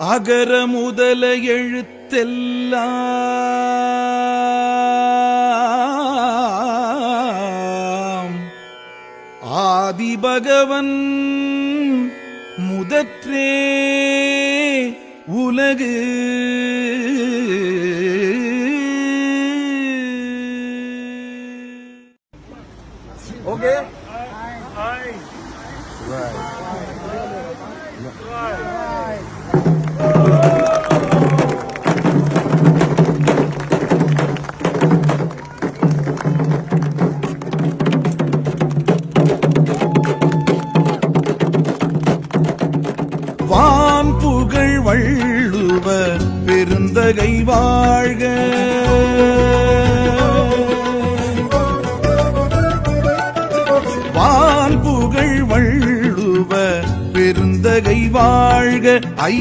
அகர முதல எழுத்தெல்லாம். ஆதிபகவன் முதற்றே உலகு. Okay? வான் புகழ் வள்ளுவ பெருந்தகை வாழ்க. வான் புகழ் வள்ளுவ பெருந்தகை வாழ்க. ஐ